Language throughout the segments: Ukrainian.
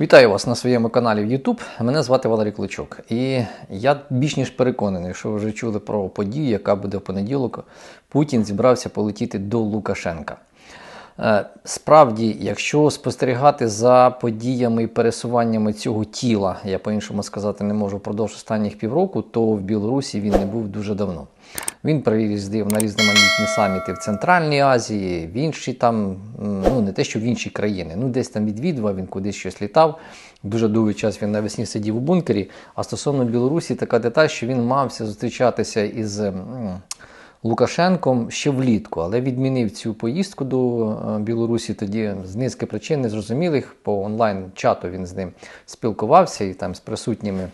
Вітаю вас на своєму каналі в YouTube. Мене звати Валерій Кличок. І я більш ніж переконаний, що ви вже чули про подію, яка буде в понеділок. Путін зібрався полетіти до Лукашенка. Е, Справді, якщо спостерігати за подіями і пересуваннями цього тіла, я по-іншому сказати не можу, впродовж останніх півроку, то в Білорусі він не був дуже давно. Він приїздив на різноманітні саміти в Центральній Азії, в інші там, ну не те, що в інші країни, ну десь там відвідував, він кудись щось літав. Дуже довгий час він навесні сидів у бункері. А стосовно Білорусі, така деталь, що він мався зустрічатися із. Лукашенком ще влітку, але відмінив цю поїздку до е, Білорусі тоді з низки причин незрозумілих. По онлайн-чату він з ним спілкувався і там з присутніми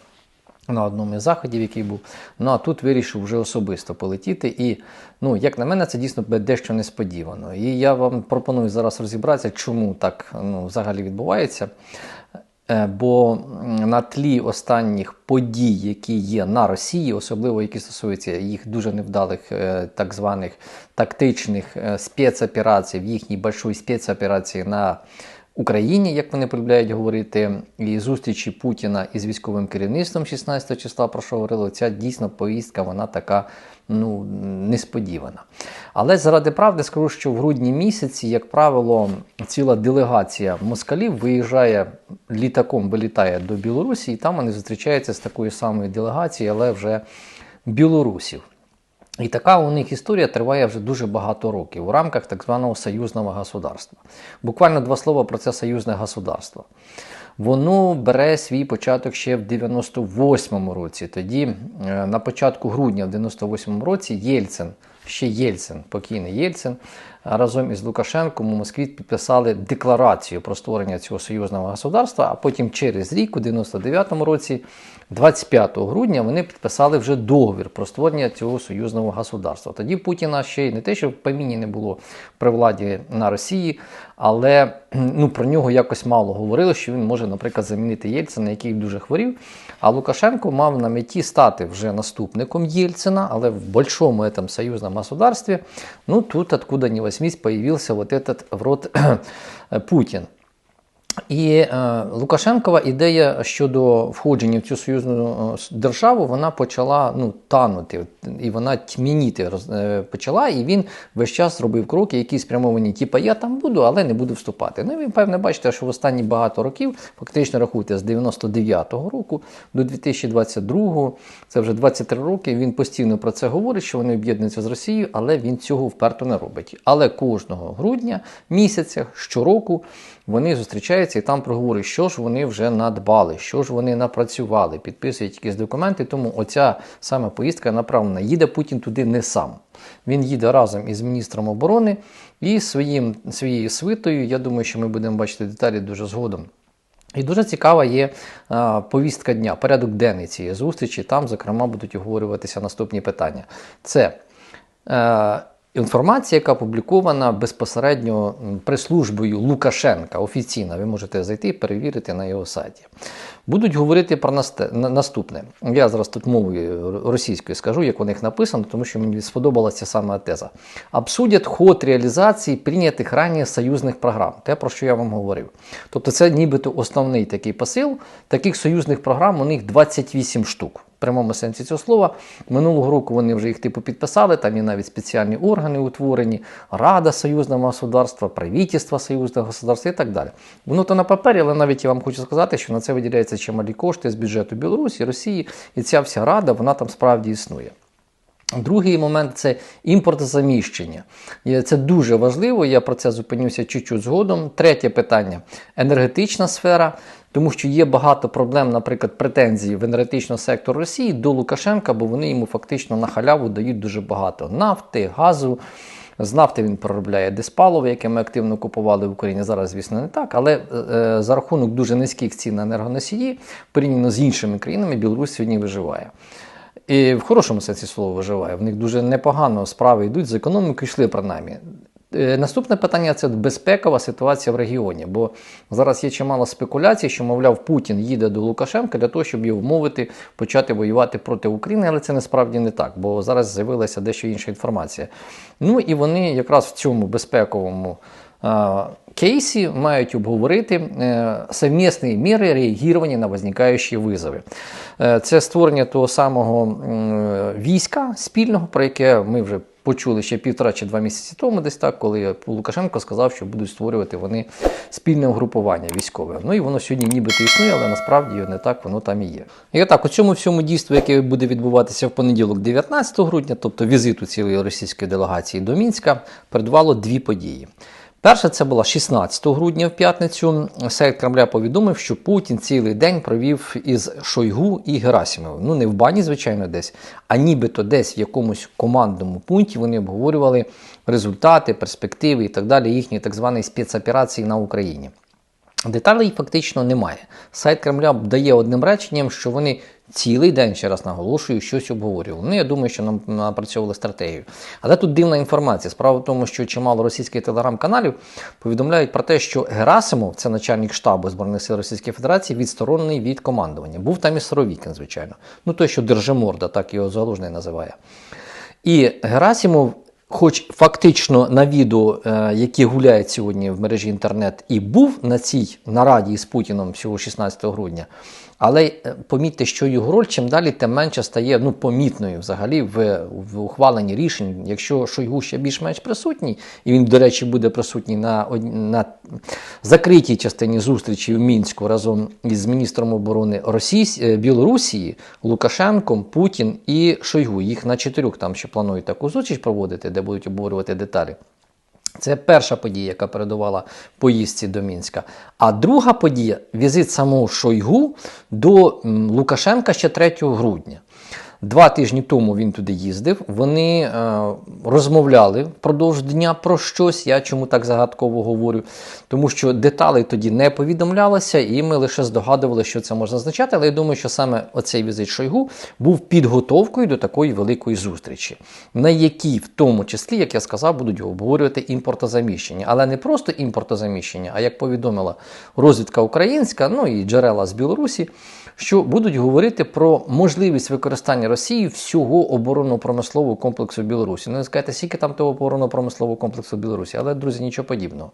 на одному із заходів, який був. Ну а тут вирішив вже особисто полетіти. І, ну, як на мене, це дійсно дещо несподівано. І я вам пропоную зараз розібратися, чому так ну, взагалі відбувається. Е, Бо на тлі останніх подій, які є на Росії, особливо які стосуються їх дуже невдалих е, так званих тактичних е, спецоперацій, в їхній большої спецоперації на Україні, як вони полюбляють говорити, і зустрічі Путіна із військовим керівництвом 16 числа, про що говорили, ця дійсно поїздка, вона така ну, несподівана. Але заради правди скажу, що в грудні місяці, як правило, ціла делегація москалів виїжджає літаком, вилітає до Білорусі, і там вони зустрічаються з такою самою делегацією, але вже білорусів. І така у них історія триває вже дуже багато років у рамках так званого союзного государства. Буквально два слова про це союзне государство. Воно бере свій початок ще в 98-му році. Тоді, е, на початку грудня в 98-му році, Єльцин, ще Єльцин, покійний Єльцин, разом із Лукашенком у Москві підписали декларацію про створення цього союзного государства. А потім через рік, у 99-му році, 25 грудня, вони підписали вже договір про створення цього союзного государства. Тоді Путіна ще й не те, що в пам'яті не було при владі на Росії, але ну про нього якось мало говорили, що він може, наприклад, замінити Єльцина, який дуже хворів. А Лукашенко мав на меті стати вже наступником Єльцина, але в большому этом союзному государстві. Ну тут откуда ні возьмемо. 1988 появился вот этот в рот Путин. І е, Лукашенкова ідея щодо входження в цю союзну е, державу вона почала ну, танути, і вона тьмяніти роз- е, почала, і він весь час робив кроки, які спрямовані, типа я там буду, але не буду вступати. Ну і ви, певне, бачите, що в останні багато років, фактично рахуйте, з 99-го року до 2022-го, це вже 23 роки, він постійно про це говорить, що вони об'єднуються з Росією, але він цього вперто не робить. Але кожного грудня місяця, щороку, вони зустрічаються і там проговорюють, що ж вони вже надбали, що ж вони напрацювали, підписують якісь документи. Тому оця саме поїздка направлена. Їде Путін туди не сам. Він їде разом із міністром оборони і своїм, своєю свитою. Я думаю, що ми будемо бачити деталі дуже згодом. І дуже цікава є а, повістка дня, порядок денний цієї зустрічі. Там, зокрема, будуть оговорюватися наступні питання. Це е, інформація, яка опублікована безпосередньо прес-службою Лукашенка офіційна. Ви можете зайти і перевірити на його сайті. Будуть говорити про наступне. Я зараз тут мовою російською скажу, як у них написано, тому що мені сподобалася саме теза. Обсудять ход реалізації прийнятих раніше союзних програм. Те, про що я вам говорив. Тобто, це нібито основний такий посил. Таких союзних програм у них 28 штук. В прямому сенсі цього слова. Минулого року вони вже їх типу підписали, там є навіть спеціальні органи утворені, Рада союзного государства, правительство союзного государства і так далі. Воно то на папері, але навіть я вам хочу сказати, що на це виділяються чималі кошти з бюджету Білорусі, Росії, і ця вся рада вона там справді існує. Другий момент це імпортозаміщення. Це дуже важливо, я про це зупинюся чуть-чуть згодом. Третє питання енергетична сфера, тому що є багато проблем, наприклад, претензій в енергетичний сектор Росії до Лукашенка, бо вони йому фактично на халяву дають дуже багато нафти, газу. З нафти він проробляє диспаливо, яке ми активно купували в Україні. Зараз, звісно, не так, але е, за рахунок дуже низьких цін на енергоносії, порівняно з іншими країнами, Білорусь сьогодні виживає. І в хорошому сенсі слова виживає. В них дуже непогано справи йдуть з економікою, йшли принаймні. Е, Наступне питання це безпекова ситуація в регіоні, бо зараз є чимало спекуляцій, що, мовляв, Путін їде до Лукашенка для того, щоб його вмовити почати воювати проти України, але це насправді не так, бо зараз з'явилася дещо інша інформація. Ну і вони якраз в цьому безпековому Кейсі мають обговорити е, совмісні міри реагування на возникаючі визови. Е, Це створення того самого війська спільного, про яке ми вже почули ще півтора чи два місяці тому, десь так, коли Лукашенко сказав, що будуть створювати вони спільне угрупування військове. Ну і воно сьогодні нібито існує, але насправді не так воно там і є. І отак, у цьому всьому дійству, яке буде відбуватися в понеділок, 19 грудня, тобто візиту цілої російської делегації до Мінська, передувало дві події. Перша це була 16 грудня в п'ятницю. Сайт Кремля повідомив, що Путін цілий день провів із Шойгу і Герасимовим. Ну не в бані, звичайно, десь, а нібито десь в якомусь командному пункті вони обговорювали результати, перспективи і так далі їхньої так званої спецоперації на Україні. Деталей фактично немає. Сайт Кремля дає одним реченням, що вони цілий день, ще раз наголошую, щось обговорювали. Ну, я думаю, що нам напрацьовували стратегію. Але тут дивна інформація. Справа в тому, що чимало російських телеграм-каналів повідомляють про те, що Герасимов, це начальник штабу Збройних сил Російської Федерації, відсторонений від командування. Був там і Соровікін, звичайно. Ну той, що Держиморда, так його залужний називає. І Герасимов хоч фактично на відео, е, які гуляють сьогодні в мережі інтернет, і був на цій нараді з Путіном всього 16 грудня, але е, помітьте, що його роль чим далі, тим менше стає ну, помітною взагалі в, в ухваленні рішень. Якщо Шойгу ще більш-менш присутній, і він, до речі, буде присутній на, на закритій частині зустрічі в Мінську разом із міністром оборони Російсь... е, Білорусії, Лукашенком, Путін і Шойгу. Їх на чотирьох там ще планують таку зустріч проводити, де будуть обговорювати деталі. Це перша подія, яка передувала поїздці до Мінська. А друга подія візит самого Шойгу до Лукашенка ще 3 грудня. Два тижні тому він туди їздив. Вони е, розмовляли впродовж дня про щось. Я чому так загадково говорю? Тому що деталей тоді не повідомлялося, і ми лише здогадували, що це може означати. Але я думаю, що саме оцей візит Шойгу був підготовкою до такої великої зустрічі, на якій, в тому числі, як я сказав, будуть обговорювати імпортозаміщення. Але не просто імпортозаміщення, а як повідомила розвідка українська, ну і джерела з Білорусі що будуть говорити про можливість використання Росії всього оборонно-промислового комплексу Білорусі. Ну, ви скажете, скільки там того оборонно-промислового комплексу Білорусі, але, друзі, нічого подібного.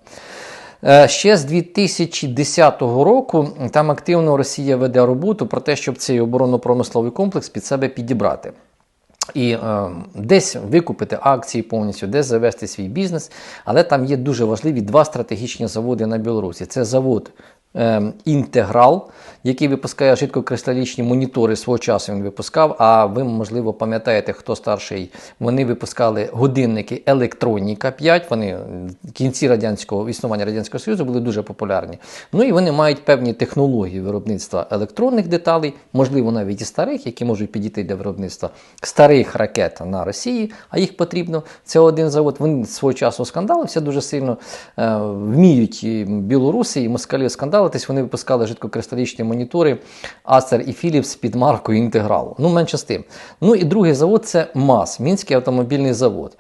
Е, Ще з 2010 року там активно Росія веде роботу про те, щоб цей оборонно-промисловий комплекс під себе підібрати. І е, десь викупити акції повністю, десь завести свій бізнес. Але там є дуже важливі два стратегічні заводи на Білорусі. Це завод Інтеграл, який випускає жидкокристалічні монітори свого часу він випускав. А ви, можливо, пам'ятаєте, хто старший, вони випускали годинники Електроніка 5. Вони в кінці радянського існування Радянського Союзу були дуже популярні. Ну і вони мають певні технології виробництва електронних деталей, можливо, навіть і старих, які можуть підійти для виробництва старих ракет на Росії, а їх потрібно. Це один завод. Він свого часу скандалився дуже сильно. Е, вміють і білоруси і москалі скандалитись. Вони випускали жидкокристалічні монітори Acer і Philips під маркою Інтеграл. Ну, менше з тим. Ну і другий завод це МАЗ, Мінський автомобільний завод.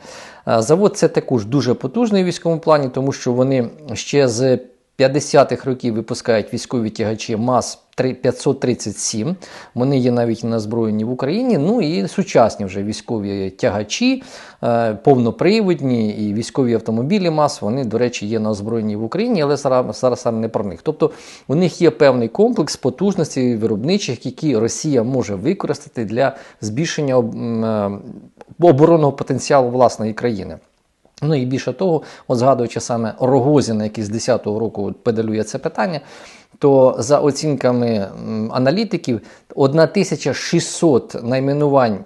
Е, Завод це також дуже потужний у військовому плані, тому що вони ще з 50-х років випускають військові тягачі МАЗ 537. Вони є навіть на озброєнні в Україні. Ну і сучасні вже військові тягачі, е, повноприводні і військові автомобілі МАЗ, вони, до речі, є на озброєнні в Україні, але зараз, не про них. Тобто у них є певний комплекс потужностей виробничих, які Росія може використати для збільшення е, оборонного потенціалу власної країни. Ну і більше того, от згадуючи саме Рогозіна, який з 10-го року педалює це питання, то за оцінками аналітиків 1600 найменувань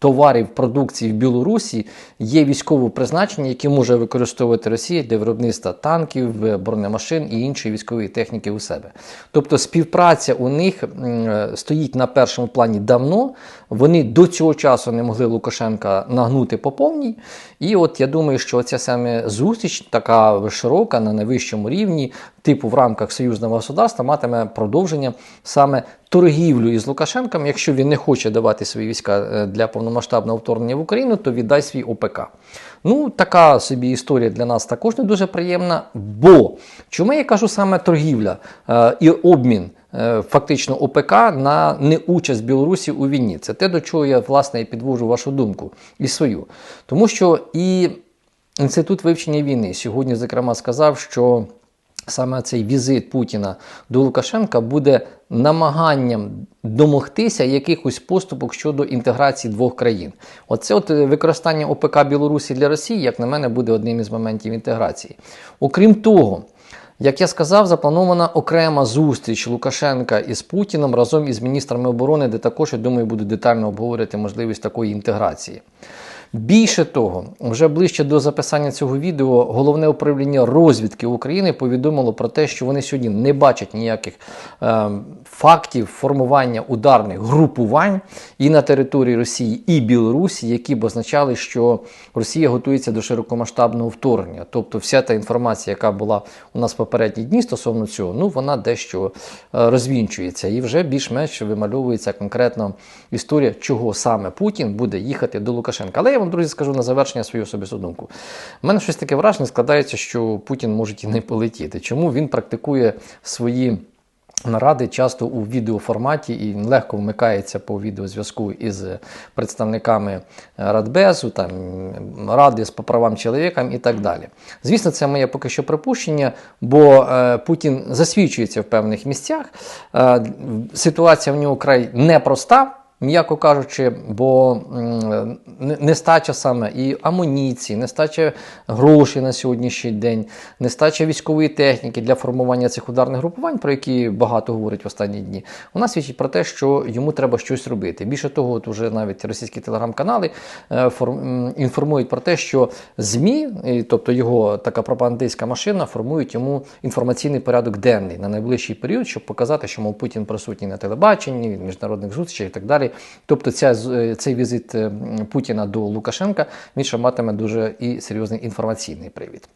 товарів продукції в Білорусі є військового призначення, які може використовувати Росія для виробництва танків, бронемашин і іншої військової техніки у себе. Тобто співпраця у них е, стоїть на першому плані давно. Вони до цього часу не могли Лукашенка нагнути по повній. І от я думаю, що ця саме зустріч, така широка на найвищому рівні, типу в рамках союзного государства, матиме продовження саме торгівлю із Лукашенком. Якщо він не хоче давати свої війська е, для повномасштабного вторгнення в Україну, то віддай свій ОПК. Ну, така собі історія для нас також не дуже приємна. Бо чому я кажу саме торгівля е, і обмін? Е, Фактично ОПК на неучасть Білорусі у війні. Це те, до чого я власне і підвожу вашу думку і свою. Тому що і Інститут вивчення війни сьогодні, зокрема, сказав, що саме цей візит Путіна до Лукашенка буде намаганням домогтися якихось поступок щодо інтеграції двох країн. Оце от е, використання ОПК Білорусі для Росії, як на мене, буде одним із моментів інтеграції. Окрім того, як я сказав, запланована окрема зустріч Лукашенка із Путіном разом із міністрами оборони, де також, я думаю, будуть детально обговорити можливість такої інтеграції. Більше того, вже ближче до записання цього відео головне управління розвідки України повідомило про те, що вони сьогодні не бачать ніяких е, фактів формування ударних групувань і на території Росії і Білорусі, які б означали, що Росія готується до широкомасштабного вторгнення. Тобто, вся та інформація, яка була у нас в попередні дні стосовно цього, ну вона дещо е, розвінчується і вже більш-менш вимальовується конкретно історія, чого саме Путін буде їхати до Лукашенка. Але вам, друзі, скажу на завершення свою особисту думку. У мене щось таке враження складається, що Путін може і не полетіти. Чому він практикує свої. Наради часто у відеоформаті і легко вмикається по відеозв'язку із представниками Радбезу, там, Ради з по правам чоловіка і так далі. Звісно, це моє поки що припущення, бо е, Путін засвідчується в певних місцях. Е, ситуація в нього край непроста. М'яко кажучи, бо не- нестача саме і амуніції, нестача грошей на сьогоднішній день, нестача військової техніки для формування цих ударних групувань, про які багато говорять в останні дні, вона свідчить про те, що йому треба щось робити. Більше того, от уже навіть російські телеграм-канали е, інформують про те, що ЗМІ, тобто його така пропагандистська машина, формують йому інформаційний порядок денний на найближчий період, щоб показати, що мов Путін присутній на телебаченні, в міжнародних зустрічах і так далі. Тобто, ця, е, цей візит е, Путіна до Лукашенка він ще матиме дуже і серйозний інформаційний привід.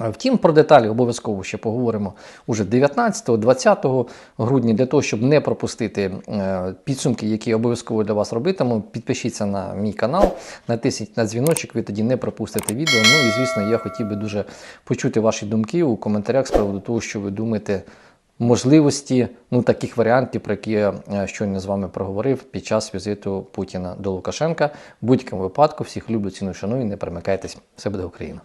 Втім, про деталі обов'язково ще поговоримо уже 19-20 грудня для того, щоб не пропустити е, підсумки, які обов'язково для вас робитиму. Підпишіться на мій канал, натисніть на дзвіночок, ви тоді не пропустите відео. Ну і звісно, я хотів би дуже почути ваші думки у коментарях з приводу того, що ви думаєте можливості ну, таких варіантів, про які я е, щойно з вами проговорив під час візиту Путіна до Лукашенка. В будь-якому випадку всіх люблю ціну шаную, не перемикайтесь. Все буде Україна.